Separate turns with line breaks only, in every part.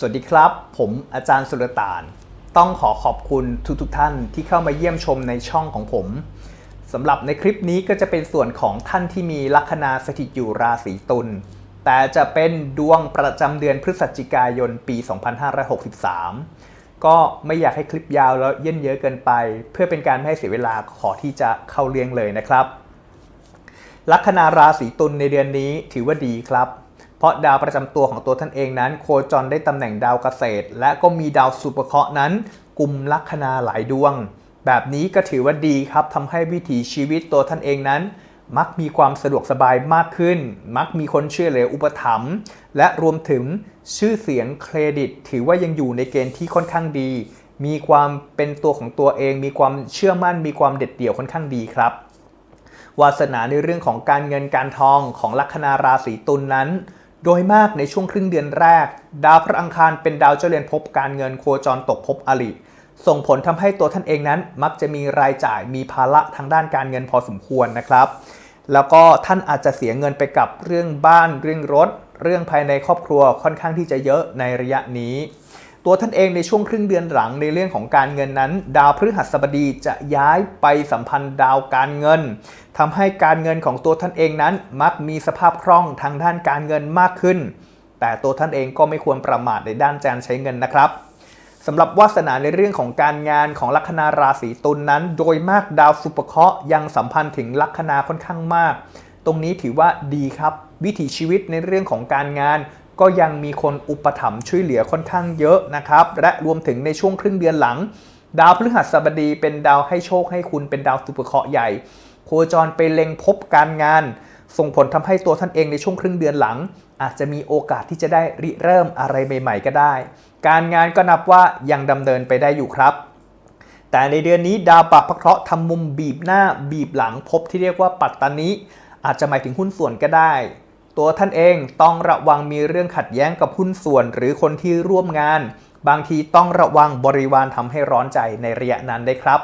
สวัสดีครับ ผมอาจารย์สุรตาน ต้องขอขอบคุณทุกๆทท่านที่เข้ามาเยี่ยมชมในช่องของผมสำหรับในคลิปนี้ก็จะเป็นส่วนของท่านที่มีลัคนาสถิตอยู่ราศีตุลแต่จะเป็นดวงประจำเดือนพฤศจิกายนปี 2563 ก็ไม่อยากให้คลิปยาวแล้วเยินเยอะเกินไป เพื่อเป็นการไม่ให้เสียเวลาขอที่จะเข้าเรียงเลยนะครับ ลัคนาราศีตุลในเดือนนี้ถือว่าดีครับ เพราะดาวประจำตัวของตัวท่านเองนั้น โคจรได้ตำแหน่งดาวเกษตร และก็มีดาวสุปเคราะห์นั้นกลุ่มลัคนาหลายดวง แบบนี้ก็ถือว่าดีครับทำให้วิถีชีวิตตัวท่านเองนั้น มักมีความสะดวกสบายมากขึ้น มักมีคนเชื่อเหลืออุปถัมภ์และรวมถึงชื่อเสียงเครดิต ถือว่ายังอยู่ในเกณฑ์ที่ค่อนข้างดี มีความเป็นตัวของตัวเอง มีความเชื่อมั่น มีความเด็ดเดี่ยวค่อนข้างดีครับวาสนาในเรื่องของการเงินการทองของลัคนาราศีตุลนนั้น โดยมากในช่วงครึ่งเดือนแรก ดาวพระอังคารเป็นดาวเจ้าเรือนภพการเงินโคจรตกภพอริส่งผลทำให้ตัวท่านเองนั้น มักจะมีรายจ่ายมีภาระทางด้านการเงินพอสมควรนะครับ แล้วก็ท่านอาจจะเสียเงินไปกับเรื่องบ้านเรื่องรถ เรื่องภายในครอบครัวค่อนข้างที่จะเยอะในระยะนี้ ตัวท่านเองในช่วงครึ่งเดือนหลังในเรื่องของการเงินนั้น ดาวพฤหัสบดีจะย้ายไปสัมพันธ์ดาวการเงินทำให้การเงินของตัวท่านเองนั้นมักมีสภาพคล่องทางด้านการเงินมากขึ้น แต่ตัวท่านเองก็ไม่ควรประมาทในด้านการใช้เงินนะครับสำหรับวาสนาในเรื่องของการงานของลัคนาราศีตุลนนั้น โดยมากดาวสุปเคราะห์ยังสัมพันธ์ถึงลัคนาค่อนข้างมาก ตรงนี้ถือว่าดีครับ วิถีชีวิตในเรื่องของการงาน ก็ยังมีคนอุปถัมภ์ช่วยเหลือค่อนข้างเยอะนะครับ และรวมถึงในช่วงครึ่งเดือนหลัง ดาวพฤหัสบดีเป็นดาวให้โชคให้คุณเป็นดาวสุปเคราะห์ใหญ่ โคจรไปเล็งพบการงาน ส่งผลทำให้ตัวท่านเองในช่วงครึ่งเดือนหลัง อาจจะมีโอกาสที่จะได้ริเริ่มอะไรใหม่ ๆ ก็ได้ การงานก็นับว่ายังดำเนินไปได้อยู่ครับแต่ในเดือนนี้ดาวปักพระเคราะห์ทำมุมบีบหน้าบีบหลังพบที่เรียกว่าปัตตานิอาจจะหมายถึงหุ้นส่วนก็ได้ ตัวท่านเองต้องระวังมีเรื่องขัดแย้งกับหุ้นส่วนหรือคนที่ร่วมงาน บางทีต้องระวังบริวารทำให้ร้อนใจในระยะนั้นได้ครับ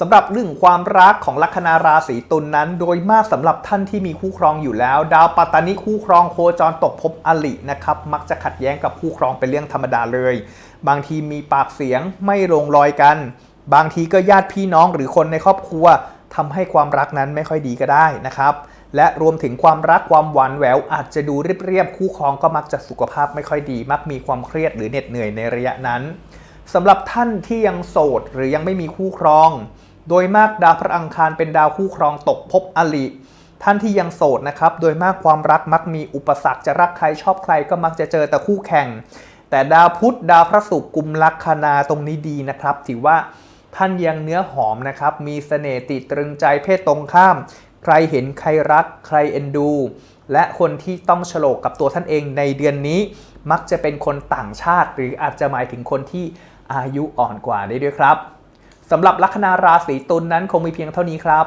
สำหรับเรื่องความรักของลัคนาราศีตุลนนั้น โดยมากสำหรับท่านที่มีคู่ครองอยู่แล้ว ดาวปัตตานิคู่ครองโคจรตกภพอลินะครับ มักจะขัดแย้งกับคู่ครองเป็นเรื่องธรรมดาเลย บางทีมีปากเสียงไม่ลงรอยกัน บางทีก็ญาติพี่น้องหรือคนในครอบครัวทำให้ความรักนั้นไม่ค่อยดีก็ได้นะครับ และรวมถึงความรักความหวานแหววอาจจะดูเรียบๆคู่ครองก็มักจะสุขภาพไม่ค่อยดี มักมีความเครียดหรือเหน็ดเหนื่อยในระยะนั้นสำหรับท่านที่ยังโสดหรือยังไม่มีคู่ครอง โดยมากดาวพระอังคารเป็นดาวคู่ครองตกภพอลิท่านที่ยังโสดนะครับ โดยมากความรักมักมีอุปสรรคจะรักใครชอบใครก็มักจะเจอแต่คู่แข่ง แต่ดาวพุธดาวพระศุกร์กุมลัคนาตรงนี้ดีนะครับถือว่าท่านยังเนื้อหอมนะครับ มีเสน่ห์ติดตรึงใจเพศตรงข้าม ใครเห็นใครรักใครเอ็นดู และคนที่ต้องฉลกกับตัวท่านเองในเดือนนี้ มักจะเป็นคนต่างชาติ หรืออาจจะหมายถึงคนที่อายุอ่อนกว่าได้ด้วยครับสำหรับลัคนาราศีตุลนนั้นคงมีเพียงเท่านี้ครับ